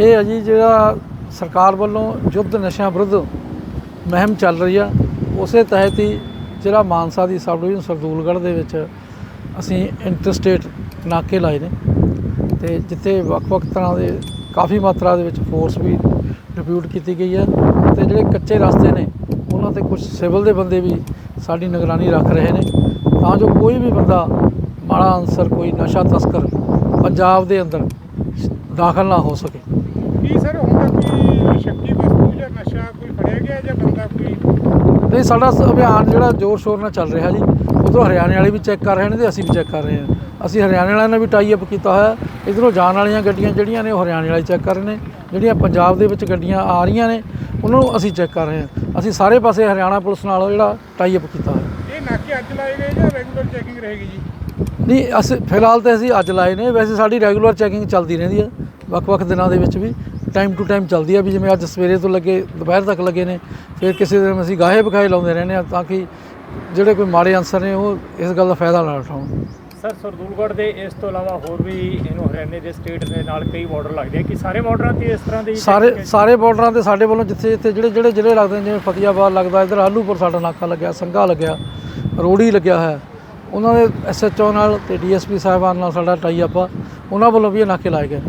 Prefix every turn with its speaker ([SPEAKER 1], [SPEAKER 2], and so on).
[SPEAKER 1] ਇਹ ਹੈ ਜੀ ਜਿਹੜਾ ਸਰਕਾਰ ਵੱਲੋਂ ਯੁੱਧ ਨਸ਼ਿਆਂ ਵਿਰੁੱਧ ਮੁਹਿੰਮ ਚੱਲ ਰਹੀ ਆ, ਉਸੇ ਤਹਿਤ ਹੀ ਜਿਹੜਾ ਮਾਨਸਾ ਦੀ ਸਬ ਡਿਵੀਜ਼ਨ ਸਰਦੂਲਗੜ੍ਹ ਦੇ ਵਿੱਚ ਅਸੀਂ ਇੰਟਰਸਟੇਟ ਨਾਕੇ ਲਾਏ ਨੇ ਤੇ ਜਿੱਥੇ ਵੱਖ-ਵੱਖ ਤਰ੍ਹਾਂ ਦੇ ਕਾਫੀ ਮਾਤਰਾ ਦੇ ਵਿੱਚ ਫੋਰਸ ਵੀ ਡਿਪਿਊਟ ਕੀਤੀ ਗਈ ਹੈ ਤੇ ਜਿਹੜੇ ਕੱਚੇ ਰਸਤੇ ਨੇ, ਉਹਨਾਂ ਤੇ ਕੁਝ ਸਿਵਲ ਦੇ ਬੰਦੇ ਵੀ ਸਾਡੀ ਨਿਗਰਾਨੀ ਰੱਖ ਰਹੇ ਨੇ। ਤਾਂ ਜੋ ਕੋਈ ਵੀ ਬੰਦਾ ਮਾੜਾ ਅਨਸਰ ਕੋਈ ਨਸ਼ਾ ਤਸਕਰ ਪੰਜਾਬ ਦੇ ਅੰਦਰ ਦਾਖਲ ਨਾ ਹੋ ਸਕੇ।
[SPEAKER 2] ਕੀ ਸਰ ਹੁਣ ਤੱਕ ਕੋਈ ਸ਼ੱਕੀ ਵਸਤੂ ਜਾਂ ਨਸ਼ਾ ਕੋਈ ਫੜਿਆ ਗਿਆ ਜਾਂ ਬੰਦਾ ਕੋਈ?
[SPEAKER 1] ਨਹੀਂ ਸਾਡਾ ਅਭਿਆਨ ਜਿਹੜਾ ਜ਼ੋਰ ਸ਼ੋਰ ਨਾਲ ਚੱਲ ਰਿਹਾ ਜੀ ਉਧਰੋਂ ਹਰਿਆਣੇ ਵਾਲੇ ਵੀ ਚੈੱਕ ਕਰ ਰਹੇ ਨੇ ਤੇ ਅਸੀਂ ਵੀ ਚੈੱਕ ਕਰ ਰਹੇ ਹਾਂ। ਅਸੀਂ ਹਰਿਆਣੇ ਵਾਲਿਆਂ ਨਾਲ ਵੀ ਟਾਈ ਅਪ ਕੀਤਾ ਹੋਇਆ ਇਧਰੋਂ ਜਾਣ ਵਾਲੀਆਂ ਗੱਡੀਆਂ ਜਿਹੜੀਆਂ ਨੇ ਉਹ ਹਰਿਆਣੇ ਵਾਲੇ ਚੈੱਕ ਕਰ ਰਹੇ ਨੇ ਜਿਹੜੀਆਂ ਪੰਜਾਬ ਦੇ ਵਿੱਚ ਗੱਡੀਆਂ ਆ ਰਹੀਆਂ ਨੇ ਉਹਨਾਂ ਨੂੰ ਅਸੀਂ ਚੈੱਕ ਕਰ ਰਹੇ ਹਾਂ। ਅਸੀਂ ਸਾਰੇ ਪਾਸੇ ਹਰਿਆਣਾ ਪੁਲਿਸ ਨਾਲ ਜਿਹੜਾ ਟਾਈ ਅਪ ਕੀਤਾ ਹੋਇਆ।
[SPEAKER 2] ਇਹ ਨਾਕੇ ਅੱਜ ਲਾਏ ਗਏ ਜਾਂ ਰੈਗੂਲਰ ਚੈਕਿੰਗ ਰਹੇਗੀ ਜੀ?
[SPEAKER 1] ਨਹੀਂ ਅਸੀਂ ਫਿਲਹਾਲ ਤੇ ਅਸੀਂ ਅੱਜ ਲਾਏ ਨੇ ਵੈਸੇ ਸਾਡੀ ਰੈਗੂਲਰ ਚੈਕਿੰਗ ਚੱਲਦੀ ਰਹਿੰਦੀ ਹੈ ਵੱਖ-ਵੱਖ ਦਿਨਾਂ ਦੇ ਵਿੱਚ ਵੀ। ਟਾਈਮ ਟੂ ਟਾਈਮ ਚੱਲਦੀ ਹੈ ਵੀ ਜਿਵੇਂ ਅੱਜ ਸਵੇਰੇ ਤੋਂ ਲੱਗੇ ਦੁਪਹਿਰ ਤੱਕ ਲੱਗੇ ਨੇ ਫਿਰ ਕਿਸੇ ਦਿਨ ਅਸੀਂ ਗਾਹੇ ਬਖਾਏ ਲਾਉਂਦੇ ਰਹਿੰਦੇ ਹਾਂ ਤਾਂ ਕਿ ਜਿਹੜੇ ਕੋਈ ਮਾੜੇ ਅਨਸਰ ਨੇ ਉਹ ਇਸ ਗੱਲ ਦਾ ਫਾਇਦਾ ਨਾ ਉਠਾਉਣ।
[SPEAKER 3] ਸਰ ਸਰਦੂਲਗੜ੍ਹ ਦੇ ਇਸ ਤੋਂ ਇਲਾਵਾ ਹੋਰ ਵੀ ਇਹਨੂੰ ਹਰਿਆਣੇ ਦੇ ਸਟੇਟ ਦੇ ਨਾਲ ਕਈ ਬਾਰਡਰ ਲੱਗਦੇ ਆ। ਕਿ ਸਾਰੇ ਬਾਰਡਰਾਂ ਤੇ ਇਸ ਤਰ੍ਹਾਂ ਦੇ ਹੀ
[SPEAKER 1] ਸਾਰੇ
[SPEAKER 3] ਹੈ?
[SPEAKER 1] ਸਾਰੇ ਬਾਰਡਰਾਂ ਤੇ ਸਾਡੇ ਵੱਲੋਂ ਜਿੱਥੇ ਜਿੱਥੇ ਜਿਹੜੇ ਜਿਹੜੇ ਜ਼ਿਲ੍ਹੇ ਲੱਗਦੇ ਨੇ ਜਿਵੇਂ ਫਤਿਆਬਾਦ ਲੱਗਦਾ ਇੱਧਰ ਆਲੂਪੁਰ ਸਾਡਾ ਨਾਕਾ ਲੱਗਿਆ ਸੰਘਾ ਲੱਗਿਆ ਰੋੜੀ ਲੱਗਿਆ ਹੋਇਆ। ਉਹਨਾਂ ਦੇ ਐਸਐਚਓ ਨਾਲ ਤੇ ਡੀਐਸਪੀ ਸਾਹਿਬਾਨ ਨਾਲ ਸਾਡਾ ਟਾਈ ਅਪ ਆ। ਉਹਨਾਂ ਵੱਲੋਂ ਵੀ ਇਹ ਨਾਕੇ ਲਾਏ ਗਏ